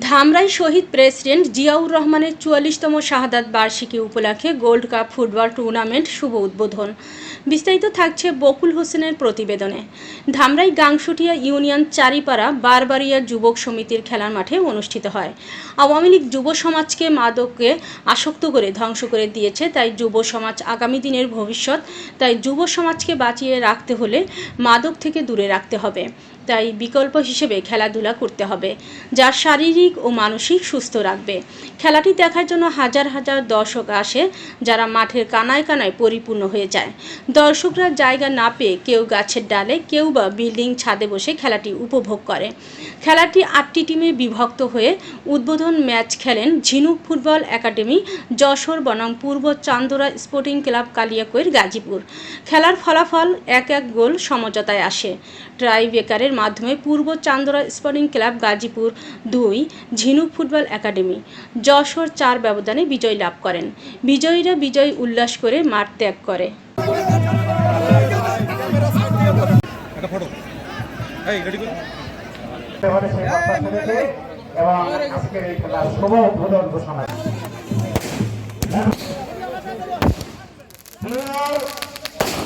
ধামরাই শহীদ president Ziaur রহমানের চুয়াল্লিশতম শাহাদাত বার্ষিকী উপলক্ষে গোল্ড কাপ ফুটবল টুর্নামেন্ট শুভ উদ্বোধন। বিস্তারিত থাকছে বকুল হোসেনের প্রতিবেদনে। ধামরাই গাংশুটিয়া ইউনিয়ন চারিপাড়া বারবারিয়া যুবক সমিতির খেলার মাঠে অনুষ্ঠিত হয়। আওয়ামী লীগ যুব সমাজকে মাদককে আসক্ত করে ধ্বংস করে দিয়েছে, তাই যুব সমাজ আগামী দিনের ভবিষ্যৎ, তাই যুব সমাজকে বাঁচিয়ে রাখতে হলে মাদক থেকে দূরে রাখতে হবে। তাই বিকল্প হিসেবে খেলাধুলা করতে হবে, যা শারীরিক ও মানসিক সুস্থ রাখবে। খেলাটি দেখার জন্য হাজার হাজার দর্শক আসে, যারা মাঠের কানায় কানায় পরিপূর্ণ হয়ে যায়। দর্শকরা জায়গা না পেয়ে কেউ গাছের ডালে, কেউ বা বিল্ডিং ছাদে বসে খেলাটি উপভোগ করে। খেলাটি আটটি টিমে বিভক্ত হয়ে উদ্বোধন ম্যাচ খেলেন ঝিনুক ফুটবল একাডেমি, যশোর বনাম পূর্ব চান্দোরা স্পোর্টিং ক্লাব কালিয়াকৈর গাজীপুর। খেলার ফলাফল এক এক গোল সমঝোতায় আসে। ট্রাই বেকারের মাধ্যমে পূর্ব চান্দরা স্পোর্টিং ক্লাব গাজীপুর দুই ঝিনুক ফুটবল একাডেমি যশোর চার ব্যবধানে বিজয় লাভ করেন। বিজয়ীরা বিজয় উল্লাস করে মাঠ ত্যাগ করে। এবং আজকের এই খেলার শুভ উদ্বোধন ঘোষণা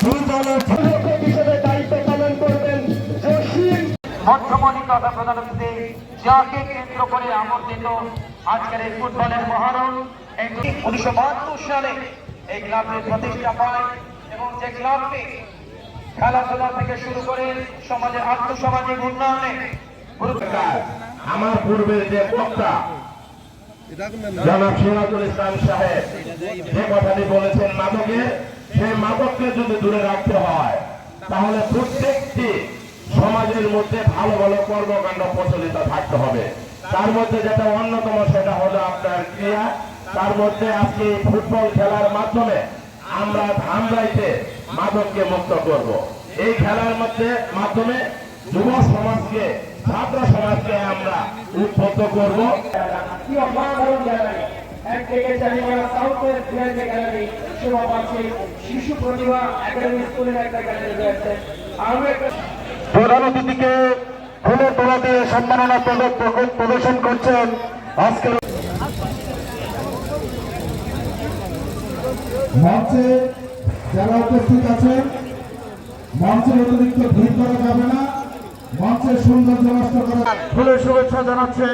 দুই দলের মধ্যমণি তথা প্রধান অতিথি যাকে কেন্দ্র করে আমন্ত্রিত আজকের এই ফুটবলের মহারণ উনিশশো বাহাত্তর সালে এই ক্লাবের প্রতিষ্ঠা পায় এবং যে ক্লাবটি খেলাধুলা থেকে শুরু করে সমাজের আর্থসামাজিক উন্নয়নে আমার পূর্বের যে বক্তা, জনাব সিরাজুল ইসলাম সাহেব, যে কথাটি বলেছেন মাদকে, সেই মাদককে যদি দূরে রাখতে হয়, তাহলে প্রত্যেকটি সমাজের মধ্যে ভালো ভালো কর্মকাণ্ড প্রচলিত থাকতে হবে। তার মধ্যে যেটা অন্যতম সেটা হলো আপনার ক্রিয়া তার মধ্যে আজকে ফুটবল খেলার মাধ্যমে আমরা ধামরাইতে মাদককে মুক্ত করব। এই খেলার মধ্যে মাধ্যমে যুব সমাজকে, ছাত্র সমাজকে আমরা উদ্বুদ্ধ করব। শিশু প্রতিভা একাডেমি স্কুলের একটা গ্যালারি রয়েছে। একটা প্রধান অতিথিকে ফুলের তোলা দিয়ে সম্মাননা পদক প্রদর্শন করছেন আজকে মঞ্চে যারা উপস্থিত আছেন মঞ্চের অতিরিক্ত ভিড় করা যাবে না মঞ্চের সৌন্দর্য নষ্ট করা ফুলের শুভেচ্ছা জানাচ্ছে।